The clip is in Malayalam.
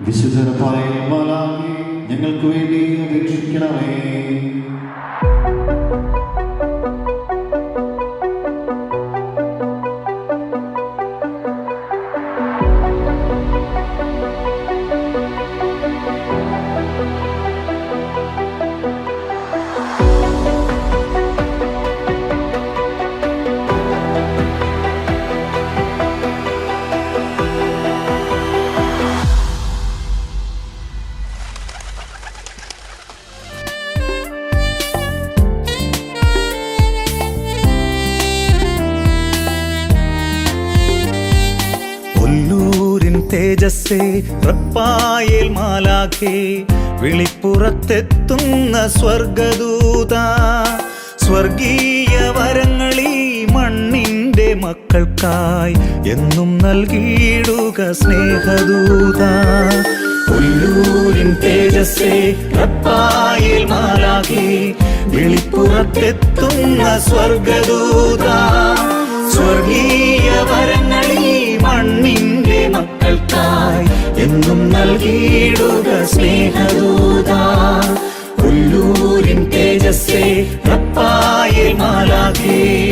വിശുദ്ധരപ്പായ മാലാഖേ, ഞങ്ങൾക്ക് വേണ്ടി അപേക്ഷിക്കണമേ തേജസ്സേ റപ്പായേൽ മാലാഖേ. വിളിപ്പുറത്തെത്തുന്ന സ്വർഗദൂത സ്വർഗീയ വരങ്ങളീ മണ്ണിന്റെ മക്കൾക്കായി എന്നും നൽകിയിടുക സ്നേഹദൂത. ഒല്ലൂരിൻ തേജസ്സേ റപ്പായേൽ മാലാഖേ. വിളിപ്പുറത്തെത്തുന്ന സ്വർഗദൂത എന്നും നൽകിയിടുക സ്നേഹദൂത. ഉള്ളൂരിൻ തേജസ്സേ റപ്പായ മാലാഖേ.